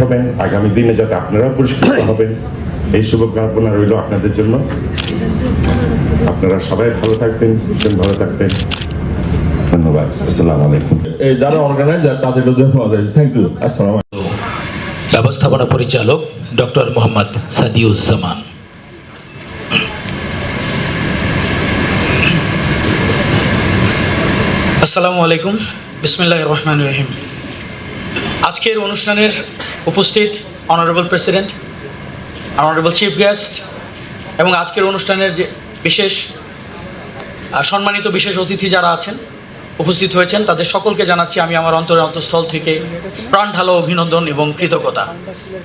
হবেন আগামী দিনে যাতে আপনারা পুরস্কৃত হবেন। এই শুভকামনা রইল আপনাদের জন্য। আপনারা সবাই ভালো থাকবেন ভীষণ ভালো থাকবেন। ধন্যবাদ। আসসালামু আলাইকুম। এই যারা অর্গানাইজার তাদেরকে ধন্যবাদ থ্যাংক ইউ আসসালাম ব্যবস্থাপনা পরিচালক ডক্টর মোহাম্মদ সাদিউজ্জামান। আসসালামু আলাইকুম। বিসমিল্লাহ রহমান রহিম। আজকের অনুষ্ঠানের উপস্থিত honourable president honourable chief guest এবং আজকের অনুষ্ঠানের যে বিশেষ সম্মানিত বিশেষ অতিথি যারা আছেন, উপস্থিত হয়েছেন, তাদের সকলকে জানাচ্ছি আমি আমার অন্তরের অন্তঃস্থল থেকে প্রাণ ঢালো অভিনন্দন এবং কৃতজ্ঞতা।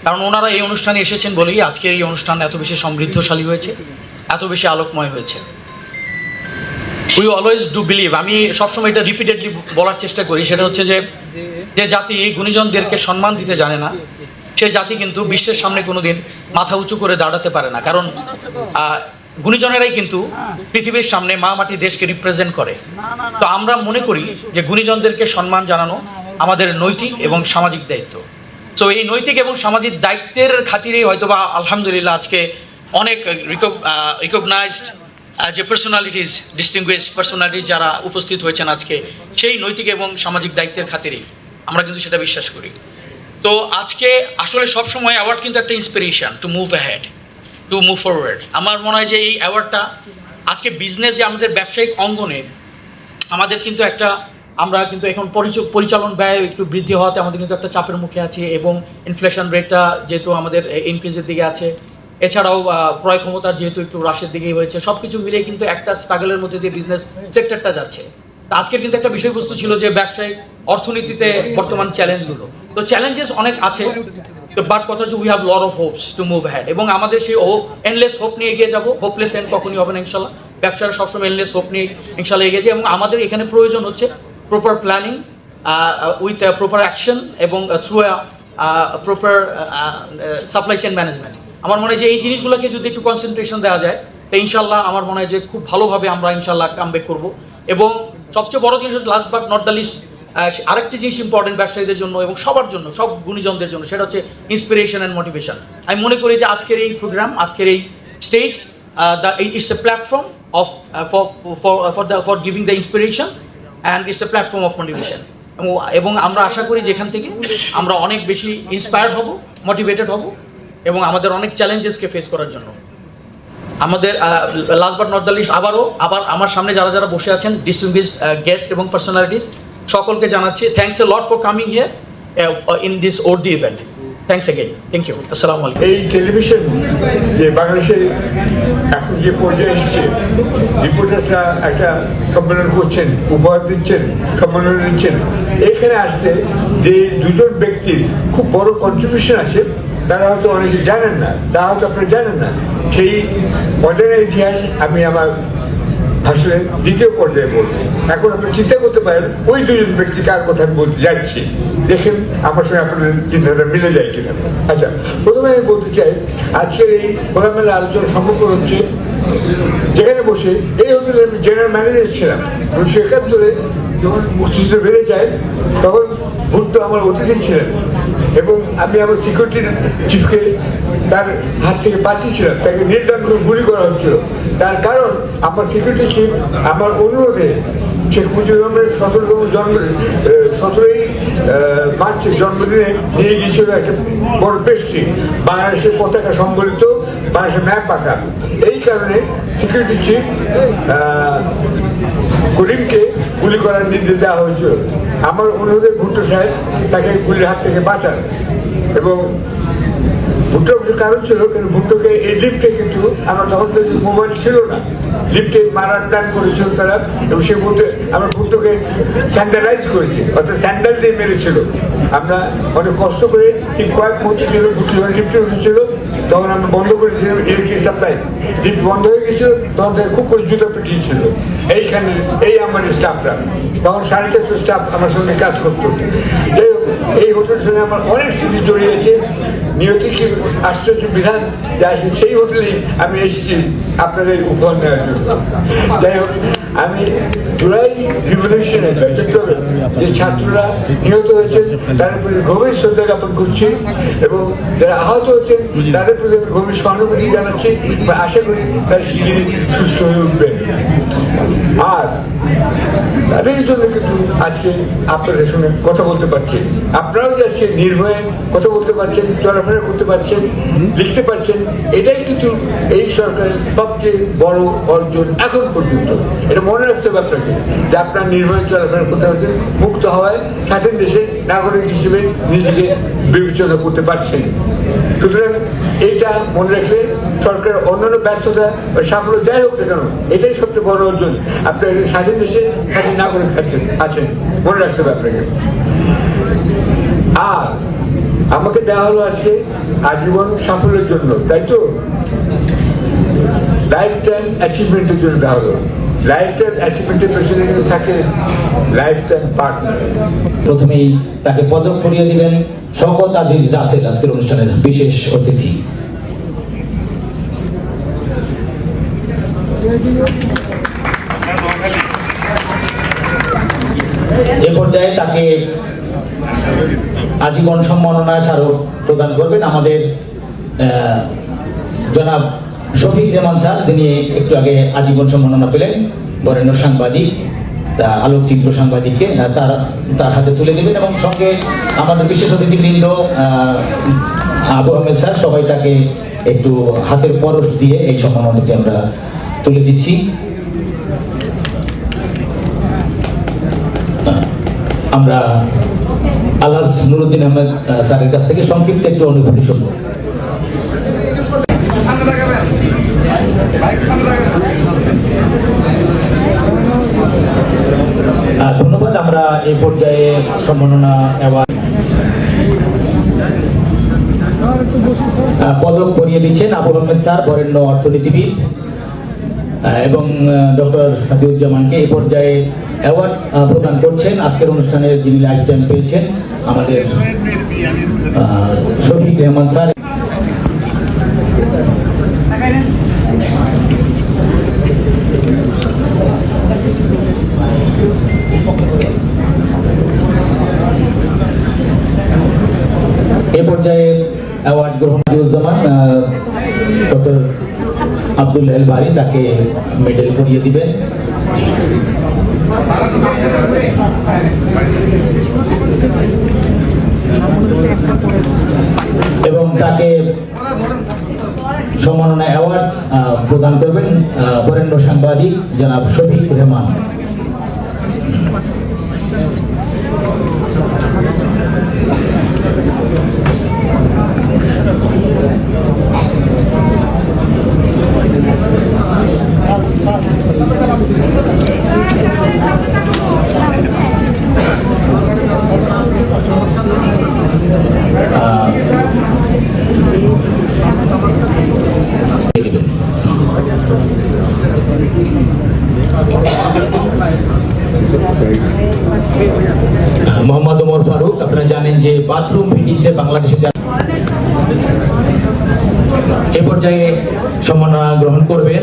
কারণ ওনারা এই অনুষ্ঠানে এসেছেন বলেই আজকের এই অনুষ্ঠান এত বেশি সমৃদ্ধশালী হয়েছে, এত বেশি আলোকময় হয়েছে। উই অলওয়েজ ডু বিলিভ আমি সবসময় এটা রিপিটেডলি বলার চেষ্টা করি। সেটা হচ্ছে যে যে জাতি গুণীজনদেরকে সম্মান দিতে জানে না, সে জাতি কিন্তু বিশ্বের সামনে কোনোদিন মাথা উঁচু করে দাঁড়াতে পারে না। কারণ গুণীজনেরাই কিন্তু পৃথিবীর সামনে মা, মাটি, দেশকে রিপ্রেজেন্ট করে। তো আমরা মনে করি যে গুণীজনদেরকে সম্মান জানানো আমাদের নৈতিক এবং সামাজিক দায়িত্ব। তো এই নৈতিক এবং সামাজিক দায়িত্বের খাতিরেই হয়তোবা আলহামদুলিল্লাহ আজকে অনেক রিকগনাইজড যে পার্সোনালিটিস ডিস্টিংগুইশ পার্সোনালিটিস যারা উপস্থিত হয়েছেন আজকে, সেই নৈতিক এবং সামাজিক দায়িত্বের খাতিরেই আমরা কিন্তু সেটা বিশ্বাস করি। তো আজকে আসলে সবসময় অ্যাওয়ার্ড কিন্তু একটা inspiration to move ahead to move forward আমার মনে হয় যে এই অ্যাওয়ার্ডটা আজকে বিজনেস যে আমাদের ব্যবসায়িক অঙ্গনে, আমাদের কিন্তু একটা, আমরা কিন্তু এখন পরিচ- পরিচালন ব্যয় একটু বৃদ্ধি হওয়াতে আমাদের কিন্তু একটা চাপের মুখে আছে এবং ইনফ্লেশন রেটটা যেহেতু আমাদের ইনক্রিজের দিকে আছে। এছাড়াও ক্রয় ক্ষমতা যেহেতু একটু হ্রাসের দিকেই হয়েছে সব কিছু মিলিয়ে কিন্তু একটা স্ট্রাগলের মধ্যে দিয়ে বিজনেস সেক্টরটা যাচ্ছে। আজকের কিন্তু একটা বিষয়বস্তু ছিল যে ব্যবসায়িক অর্থনীতিতে বর্তমান চ্যালেঞ্জগুলো তো চ্যালেঞ্জেস অনেক আছে বাট কথা হচ্ছে we have lot of hopes to move had এবং আমাদের সেই হোপ এনলেস হোপ নিয়ে এগিয়ে যাব। হোপলেস এন্ড কখনই হবে না, ইনশাল্লাহ। ব্যবসার সবসময় এনলেস হোপ নিয়ে ইনশাল্লাহ এগিয়ে যায় এবং আমাদের এখানে প্রয়োজন হচ্ছে proper planning with proper action এবং through proper supply chain management আমার মনে হয় যে এই জিনিসগুলোকে যদি একটু কনসেন্ট্রেশন দেওয়া যায়, তো ইনশাল্লাহ আমার মনে হয় যে খুব ভালোভাবে আমরা ইনশাল্লাহ কাম কামব্যাক করব। এবং সবচেয়ে বড় জিনিস হচ্ছে last but not the least আরেকটি জিনিস ইম্পর্টেন্ট ব্যবসায়ীদের জন্য এবং সবার জন্য, সব গুণীজনদের জন্য, সেটা হচ্ছে ইন্সপিরেশন অ্যান্ড মোটিভেশন আমি মনে করি যে আজকের এই প্রোগ্রাম আজকের এই stage the it's a platform of for the for giving the inspiration and it's a platform of motivation এবং আমরা আশা করি যেখান থেকে আমরা অনেক বেশি ইন্সপায়ার্ড হব মোটিভেটেড হব। এবং আমাদের অনেক চ্যালেঞ্জেসকে ফেস করার জন্য। আমাদের লাস্ট বাট নট লিস্ট আবারও, আবার আমার সামনে যারা যারা বসে আছেন ডিস্টিংগুইশ গেস্ট এবং পার্সোনালিটিস সকলকে জানাচ্ছি thanks a lot for coming here in this or the event thanks again thank you আসসালামু আলাইকুম এই টেলিভিশন যে বাংলাদেশে এখন যে পর্যায়ে এসেছে রিপোর্টার্সরা একটা সম্মেলন করছেন, উপহার দিচ্ছেন সম্মেলন দিচ্ছেন। এখানে আসতে যে দুজন ব্যক্তির খুব বড় কন্ট্রিবিউশন আছে তারা হয়তো অনেকে জানেন না তা হয়তো আপনারা জানেন না সেই অজানা ইতিহাস আমি আমার ভাষণের দ্বিতীয় পর্যায়ে বলব এখন আপনি চিন্তা করতে পারেন ওই দুজন ব্যক্তি কার কথা আমি বলতে যাচ্ছি দেখেন আমার সঙ্গে আপনাদের চিন্তাটা মিলে যায় কিনা আচ্ছা প্রথমে আমি বলতে চাই আজকের এই খোলামেলা আলোচনা সম্পর্ক হচ্ছে যেখানে বসে এই হোটেলে আমি জেনারেল ম্যানেজার ছিলাম উনিশশো একাত্তরে যখন মুক্তিযুদ্ধ বেড়ে যায় তখন ভুট্টো আমার অতিথি ছিলেন এবং আমি আমার সিকিউরিটি চিফকে তার হাত থেকে বাঁচিয়েছিলাম। তাকে নির্যাতন করে গুলি করা হচ্ছিল তার কারণ আমার সিকিউরিটি চিফ আমার অনুরোধে শেখ মুজিবুর রহমানের সতেরোতম জন্ম সতেরোই মার্চের জন্মদিনে নিয়ে গিয়েছিল একটা বড় পেস্ট্রি বাংলাদেশের পতাকা সম্বলিত, বাংলাদেশের ম্যাপ আঁকা। এই কারণে সিকিউরিটি চিফ করিমকে গুলি করার নির্দেশ দেওয়া হয়েছিল। আমার অনুরোধে ভুট্টো সাহেব তাকে গুলির হাত থেকে বাঁচান। এবং ভুট্টো কারণ ছিল, কিন্তু ভুট্টোকে এই লিফটে কিন্তু আমরা তখন তো মোবাইল ছিল না। লিফটে মারার প্ল্যান করেছিল তারা, এবং সে বলতে আমরা ভুট্টোকে স্যান্ডালাইজ করেছি, অর্থাৎ স্যান্ডাল দিয়ে মেরেছিল। আমরা অনেক কষ্ট করে ঠিক কয়েক মুহূর্তে জন্য ভুট্টো লিফটে উঠেছিল তখন আমি বন্ধ করেছিলাম ইলেকট্রিক সাপ্লাই লিফট বন্ধ হয়ে গেছিল, তখন থেকে খুব করে জুতো পিটিয়েছিল এইখানে, এই আমার স্টাফরা তখন সাড়ে চারশো স্টাফ আমার সঙ্গে কাজ করতো। এই হোটেলের সঙ্গে আমার অনেক স্মৃতি জড়িয়েছে। নিয়তি কি আশ্চর্য বিধান যা আছে সেই হোটেলেই আমি এসেছি আপনাদের উপহার নেওয়ার জন্য। যাই হোক, আমি যে ছাত্ররা নিহত হয়েছেন তাদের প্রতি গভীর শ্রদ্ধা জ্ঞাপন করছি এবং যারা আহত হচ্ছেন তাদের প্রতি গভীর সহানুভূতি জানাচ্ছি আশা করি তারা শিগগিরই সুস্থ হয়ে উঠবেন। আর তাদের জন্য কিন্তু আজকে আপনাদের সঙ্গে কথা বলতে পারছি। আপনারাও যে আজকে নির্ভয়ে কথা বলতে পারছেন, চলাফেরা করতে পারছেন, লিখতে পারছেন, এটাই কিন্তু এই সরকারের সবচেয়ে বড় অর্জন এখন পর্যন্ত। এটা মনে রাখতে হবে যে আপনার নির্ভয়ে চলাফেরা করতে পারছেন, মুক্ত হওয়ায় স্বাধীন দেশের নাগরিক হিসেবে নিজেকে বিবেচনা করতে পারছেন। সুতরাং এটা মনে রাখলে সরকারের অন্যান্য ব্যর্থতা বা সাফল্য যাই হোক না কেন, এটাই সবচেয়ে বড় অর্জন। আপনার স্বাধীন দেশে স্বাধীন নাগরিক থাকছেন আছেন, মনে রাখতে হবে আপনাকে। আর আমাকে দেওয়া হলো আজকে আজীবন সাফল্যের জন্য, তাই তো? লাইফ অ্যাচিভমেন্টের জন্য দেওয়া হলো লাইফ অ্যাচিভমেন্টের পেছনে থাকে পার্টনার প্রথমেই তাকে পদক করিয়ে দিবেন আজিজ রাসেল আজকের অনুষ্ঠানের বিশেষ অতিথি। এ পর্যায়ে তাকে আজীবন সম্মাননা স্মারক প্রদান করবেন আমাদের জনাব শফিক রেমান স্যার যিনি একটু আগে আজীবন সম্মাননা পেলেন বরেণ্য সাংবাদিক তা আলোকচিত্র সাংবাদিককে তার তার হাতে তুলে দেবেন এবং সঙ্গে আমাদের বিশেষ অতিথিবৃন্দ আবু আহমেদ স্যার সবাই তাকে একটু হাতের পরশ দিয়ে এই সম্মাননাটি আমরা তুলে দিচ্ছি। আমরা আলহাজ নুরুদ্দিন আহমেদ আহ, স্যারের কাছ থেকে সংক্ষিপ্ত একটু অনুভূতি শুনব। ধন্যবাদ, আমরা এই পর্যায়ে সম্মাননা অ্যাওয়ার্ড পদক দিচ্ছেন আবুল আহমেদ স্যার, বরেণ্য অর্থনীতিবিদ এবং ডক্টর সাদিউজ্জামানকে এই পর্যায়ে অ্যাওয়ার্ড প্রদান করছেন। আজকের অনুষ্ঠানে যিনি লাইফ টাইম পেয়েছেন, আমাদের শফিক রহমান স্যার এ পর্যায়ে অ্যাওয়ার্ড গ্রহণ জামান ডক্টর আব্দুল এল বারি তাকে মেডেল করিয়ে দিবেন এবং তাকে সম্মাননা অ্যাওয়ার্ড প্রদান করবেন বরেণ্য সাংবাদিক জনাব শফিক রহমান আহ, দিয়ে দিবেন আহ, মোহাম্মদ ওমর ফারুক আপনারা জানেন যে বাথরুম ফিটিংসে বাংলাদেশে যা- এ পর্যায়ে সম্মাননা গ্রহণ করবেন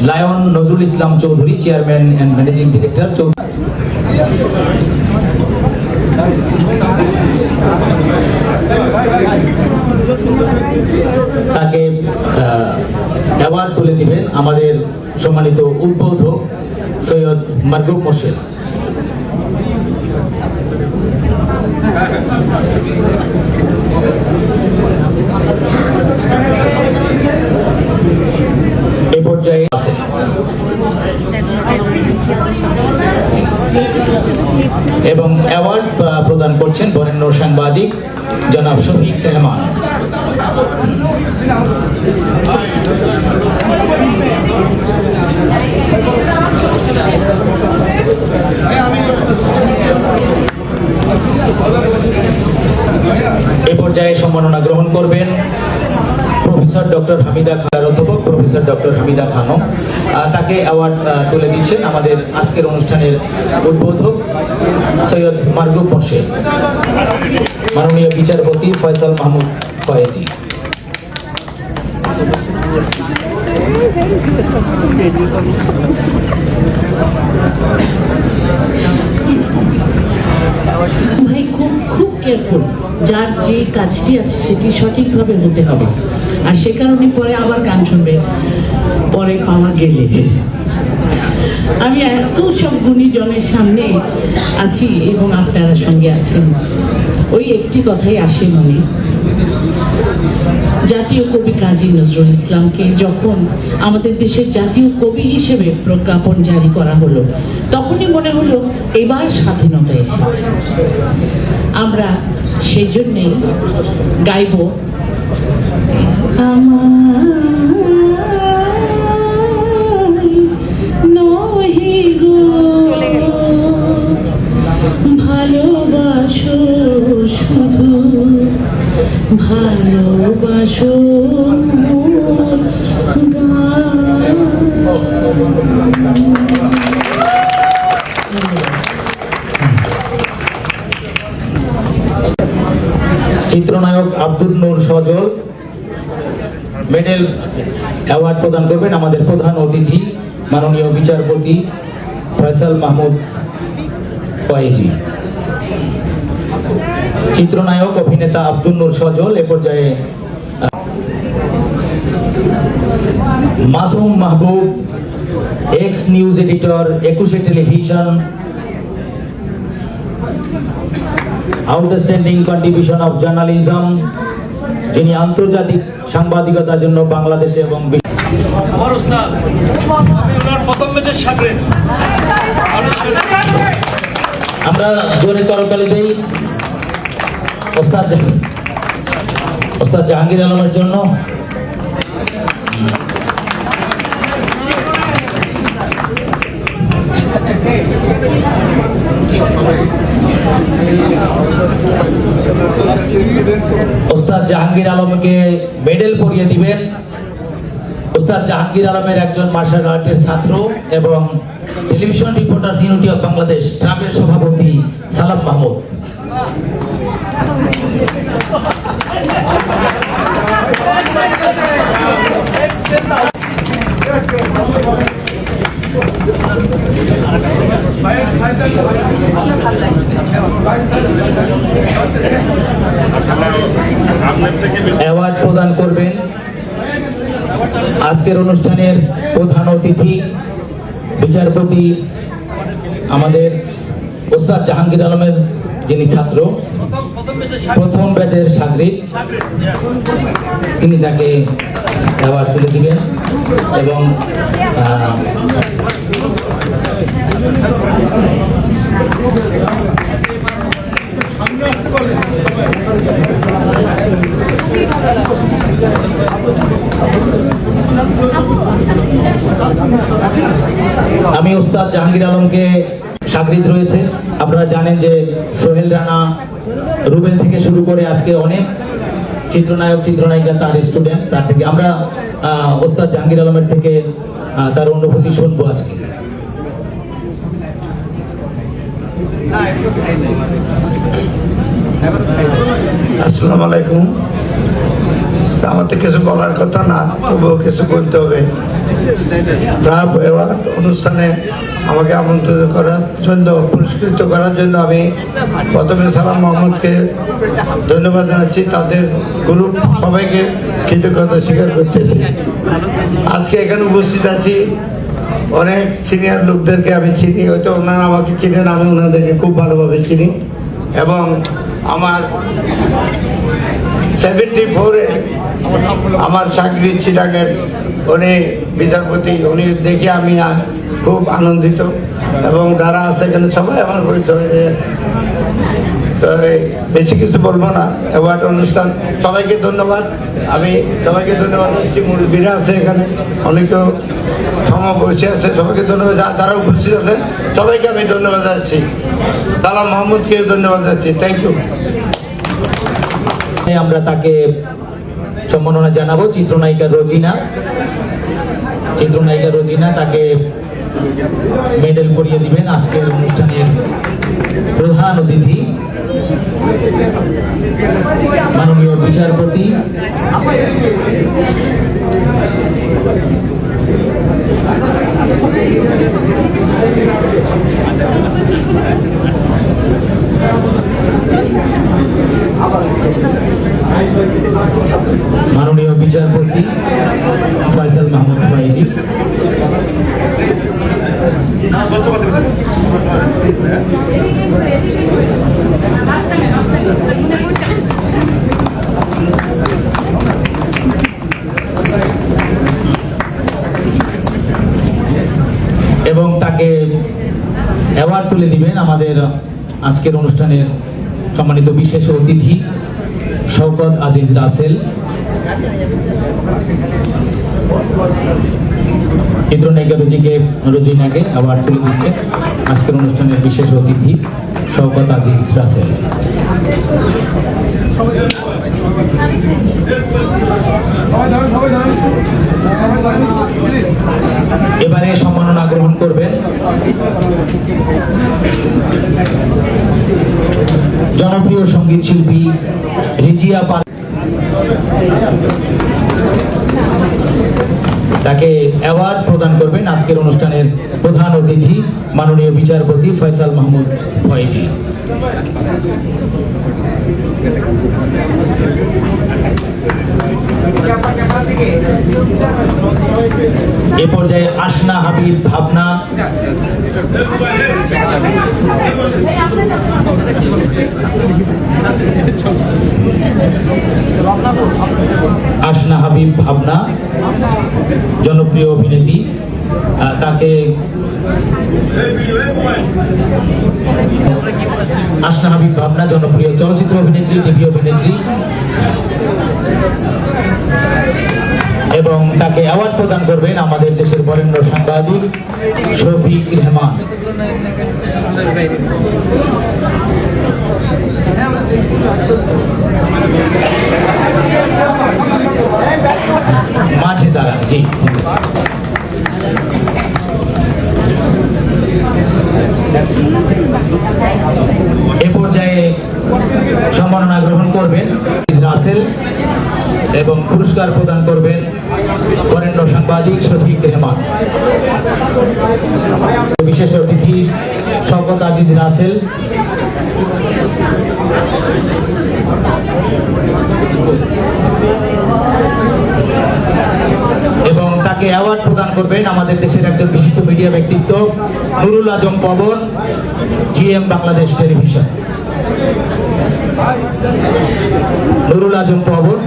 lion Nazrul Islam Chowdhury chairman and managing director তাকে অ্যাওয়ার্ড তুলে দিবেন আমাদের সম্মানিত উদ্বোধক সৈয়দ মারগুব মোর্শেদ। এ পর্যায়ে আছে। এবং অ্যাওয়ার্ড প্রদান করছেন বরেণ্য সাংবাদিক জনাব শফিক রহমান। এ পর্যায়ে সম্মাননা গ্রহণ করবেন প্রফেসর ডক্টর হামিদা খানের অধ্যাপক প্রফেসর ডক্টর হামিদা খানও তাকে অ্যাওয়ার্ড তুলে দিচ্ছেন আমাদের আজকের অনুষ্ঠানের উদ্বোধক সৈয়দ মার্গু বসে মাননীয় বিচারপতি ফয়সাল মাহমুদ ফয়েজি। ভাই, খুব খুব কেয়ারফুল যার যে কাজটি আছে, সেটি সঠিকভাবে হতে হবে। আর সে কারণে পরে আবার গান শুনবে। পরে পাওয়া গেলে। আমি এত সব গুণীজনের সামনে আছি এবং আপনারা সঙ্গে আছেন। ওই একটি কথাই আসে মনে। জাতীয় কবি কাজী নজরুল ইসলামকে যখন আমাদের দেশের জাতীয় কবি হিসেবে প্রজ্ঞাপন জারি করা হলো, তখনই মনে হলো এবার স্বাধীনতা এসেছে। আমরা সেই জন্যেই গাইব ভালোবাসো শুধু ভালোবাসো গান। আব্দুল নূর সজল মেডেল অ্যাওয়ার্ড প্রদান করবেন আমাদের প্রধান অতিথি, মাননীয় বিচারপতি ফয়সাল মাহমুদ কয়েজি চিত্রনায়ক, অভিনেতা আব্দুল নূর সজল এ পর্যায়ে Masum Mahbub ex news editor Ekushey television outstanding contribution of journalism যিনি আন্তর্জাতিক সাংবাদিকতার জন্য বাংলাদেশে এবং আমার ওস্তাদ প্রথম ম্যাচের সাথে আমরা জোরে করতালি দেই। ওস্তাদ ওস্তাদ জাহাঙ্গীর আলমের জন্য। ওস্তাদ জাহাঙ্গীর আলমকে মেডেল পরিয়ে দিবেন। ওস্তাদ জাহাঙ্গীর আলমের একজন মার্শাল আর্টের ছাত্র এবং television reporters unity of Bangladesh ট্রামের সভাপতি সালাম মাহমুদ। অ্যাওয়ার্ড প্রদান করবেন আজকের অনুষ্ঠানের প্রধান অতিথি, বিচারপতি আমাদের ওস্তাদ জাহাঙ্গীর আলমের যিনি ছাত্র, প্রথম ব্যাচের সাগরিক, তিনি তাকে অ্যাওয়ার্ড তুলে দিবেন এবং আমি ওস্তাদ জাহাঙ্গীর আলমকে সাগরিদ রয়েছে। আপনারা জানেন যে সোহেল রানা রুবেল থেকে শুরু করে আজকে অনেক চিত্রনায়ক, চিত্রনায়িকা তার স্টুডেন্ট তার থেকে আমরা ওস্তাদ জাহাঙ্গীর আলমের থেকে তার অনুভূতি শুনব আজকে। আসসালামু আলাইকুম। তা আমার তো কিছু বলার কথা না, তবুও কিছু বলতে হবে। রাব অনুষ্ঠানে আমাকে আমন্ত্রিত করার জন্য, পুরস্কৃত করার জন্য আমি প্রথমে সালাম মোহাম্মদকে ধন্যবাদ জানাচ্ছি, তাদের গ্রুপ সবাইকে কৃতজ্ঞতা স্বীকার করতেছি। আজকে এখানে উপস্থিত আছি অনেক সিনিয়র লোকদেরকে আমি চিনি, হয়তো ওনারা আমাকে চিনেন, আমি ওনাদেরকে খুব ভালোভাবে চিনি। এবং আমার সেভেন্টি ফোরে আমার চাকরি চিরাগের উনি বিচারপতি, উনি দেখে আমি খুব আনন্দিত। এবং যারা আছে এখানে সবাই আমার পরিচয় তো বেশি কিছু বলব না, অ্যাওয়ার্ড অনুষ্ঠান। সবাইকে ধন্যবাদ। আমি সবাইকে ধন্যবাদ দিচ্ছি মুরব্বীরা আছে এখানে, অনেকেও ক্ষমা বসে আছে, সবাইকে ধন্যবাদ। যারা উপস্থিত আছেন, সবাইকে আমি ধন্যবাদ যাচ্ছি সালাম মাহমুদকে ধন্যবাদ যাচ্ছি থ্যাংক ইউ আমরা তাকে সম্মাননা জানাব, চিত্রনায়িকা রোজিনা। চিত্রনায়িকা রোজিনা তাকে মেডেল পরিয়ে দিবেন আজকের অনুষ্ঠানের প্রধান অতিথি। মাননীয় বিচারপতি। বিচারপতি ফয়সাল মাহমুদ ফাইজি এবং তাকে অ্যাওয়ার্ড তুলে দিবেন আমাদের আজকের অনুষ্ঠানের সম্মানিত বিশেষ অতিথি। শওকত আজিজ রাসেল। চিত্রনায়িকা রুজিকে রুজিনাকে অ্যাওয়ার্ড তুলে দিচ্ছে। আজকের অনুষ্ঠানের বিশেষ অতিথি শওকত আজিজ রাসেল। এবারে সম্মাননা গ্রহণ করবেন। জনপ্রিয় সংগীত শিল্পী রিজিয়া পার তাকে অ্যাওয়ার্ড প্রদান করবেন আজকের অনুষ্ঠানের প্রধান অতিথি মাননীয় বিচারপতি ফয়সাল মাহমুদ ফয়েজি। এ পর্যায়ে আসনা হাবিব ভাবনা। আসনা হাবিব ভাবনা জনপ্রিয় অভিনেত্রী। তাকে আসনা হাবিব ভাবনা, জনপ্রিয় চলচ্চিত্র অভিনেত্রী, টিভি অভিনেত্রী, এবং তাকে অ্যাওয়ার্ড প্রদান করবেন আমাদের দেশের বরেণ্য সাংবাদিক শফিক রহমান। মাঝে তারা জি এ পর্যায়ে সম্মাননা গ্রহণ করবেন রাসেল এবং পুরস্কার প্রদান করবেন বরেণ্য সাংবাদিক শফিক রেহমান। বিশেষ অতিথি শওকত আজিজ রাসেল। এবং তাকে অ্যাওয়ার্ড প্রদান করবেন আমাদের দেশের একজন বিশিষ্ট মিডিয়া ব্যক্তিত্ব, নুরুল আজম পবন জিএম বাংলাদেশ টেলিভিশন। নুরুল আজম পবন।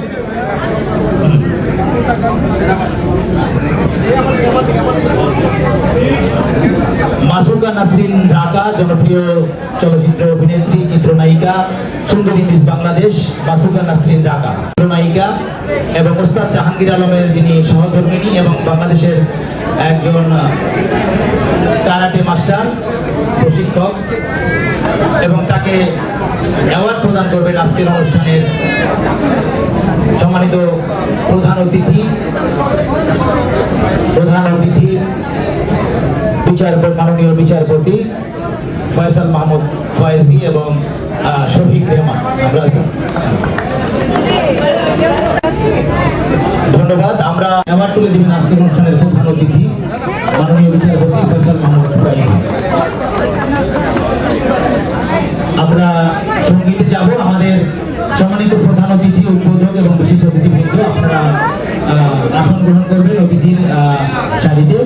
মাসুকা নাসরিন ঢাকা, জনপ্রিয় চলচ্চিত্র অভিনেত্রী, চিত্রনায়িকা, সুন্দরী মিস বাংলাদেশ, মাসুকা নাসরিন ঢাকা। চিত্রনায়িকা এবং ওস্তাদ জাহাঙ্গীর আলমের যিনি সহধর্মিনী এবং বাংলাদেশের একজন কারাটে মাস্টার, প্রশিক্ষক, এবং তাকে অ্যাওয়ার্ড প্রদান করবেন আজকের অনুষ্ঠানের সম্মানিত প্রধান অতিথি প্রধান অতিথি বিচারপতি, মাননীয় বিচারপতি ফয়সাল মাহমুদ ফয়েজি এবং শফিক রহমান। ধন্যবাদ। আমরা অ্যাওয়ার্ড তুলে দিবেন আজকের অনুষ্ঠানের প্রধান অতিথি, মাননীয় বিচারপতি ফয়সাল মাহমুদ ফয়েজি। আমরা সঙ্গীতে যাব। আমাদের সম্মানিত প্রধান অতিথি উদ্বোধক এবং বিশেষ অতিথিবৃন্দ, আপনারা আসন গ্রহণ করবেন অতিথির সারিতে।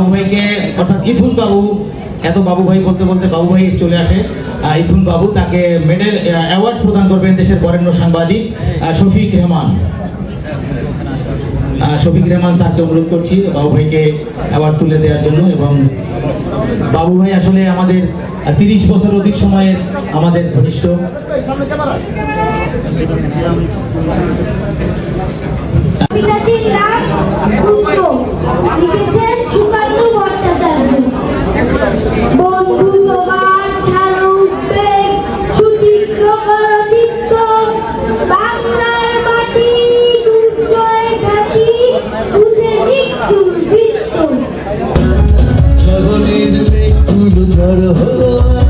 বাবু ভাইকে অর্থাৎ ইথুন বাবু এত বাবু ভাই বলতে বলতে বাবু ভাই চলে আসে। ইথুন বাবু তাকে মেডেল অ্যাওয়ার্ড প্রদান করবেন দেশের বরেণ্য সাংবাদিক শফিক রহমান। শফিক রহমান স্যারকে অনুরোধ করছি বাবু ভাইকে অ্যাওয়ার্ড তুলে দেওয়ার জন্য এবং বাবু ভাই আসলে আমাদের তিরিশ বছর অধিক সময়ের আমাদের ঘনিষ্ঠ। কবিতাটির ঝড় হলো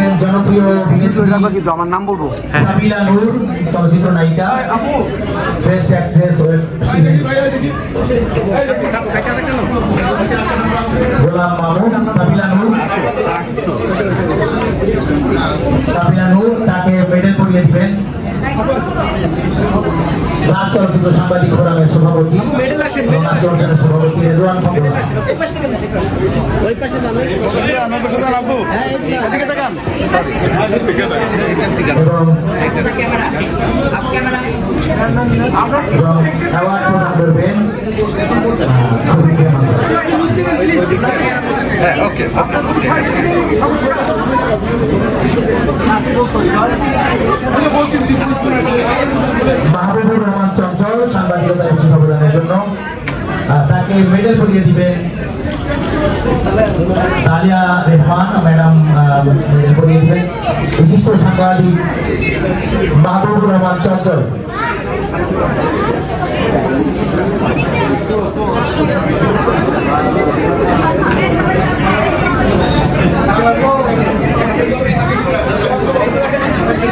কিন্তু আমার নাম বলব? সাবিলা নূর চলচ্চিত্র নায়িকা। Best actress web series Golam Mamun Sabila Noor. Sabila Noor তাকে মেডেল পরিয়ে দিবেন। নাচ চলচ্চিত্র সাংবাদিক ফোরামের সভাপতি নাচ চলচ্চিত্রের সভাপতি রেজওয়ান এবং অ্যাওয়ার্ড প্রদান করবেন আহ, শফিক মাহবুবুর রহমান চঞ্চল সাংবাদিকতায় বিশেষ অবদানের জন্য। তাকে মেডেল পরিয়ে দিবেন তালিয়া রেহমান, ম্যাডাম মেডেল পরিয়ে দিবেন। বিশিষ্ট সাংবাদিক মাহবুবুর রহমান চঞ্চল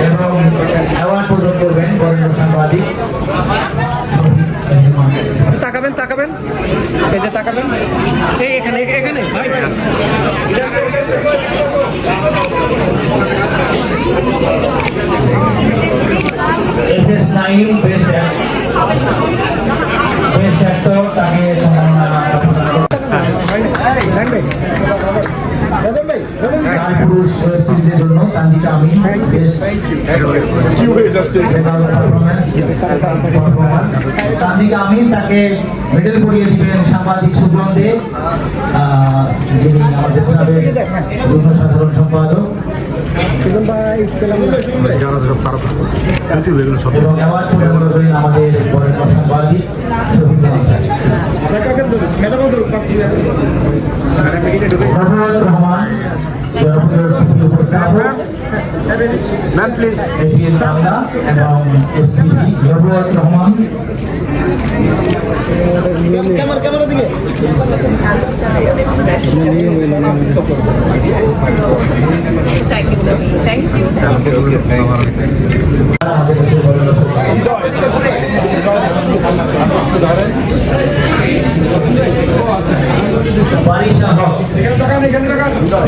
এবং অ্যাওয়ার্ড প্রদান করবেন বরেণ্য সাংবাদিক শফিক রহমান তাকাবেন তাকাবেন এই যে তাকাবেন এই এখানে এখানে FS nine best best actor তাকে সম্মাননা চার পুরুষ ওয়েব সিরিজের জন্য তানজিকা আমিন বেস্ট তানজিকা আমিন তাকে মেডেল পরিয়ে দিবেন আহ, যিনি আমাদের ক্লাবের যুগ্ম সাধারণ সম্পাদক। এবং অ্যাওয়ার্ড প্রদান করবেন আমাদের বরেণ্য সাংবাদিক Shahid Rahman. Ma'am please ATN Bangla এবং STV Rahman. Thank you, sir. Thank you. আমাদের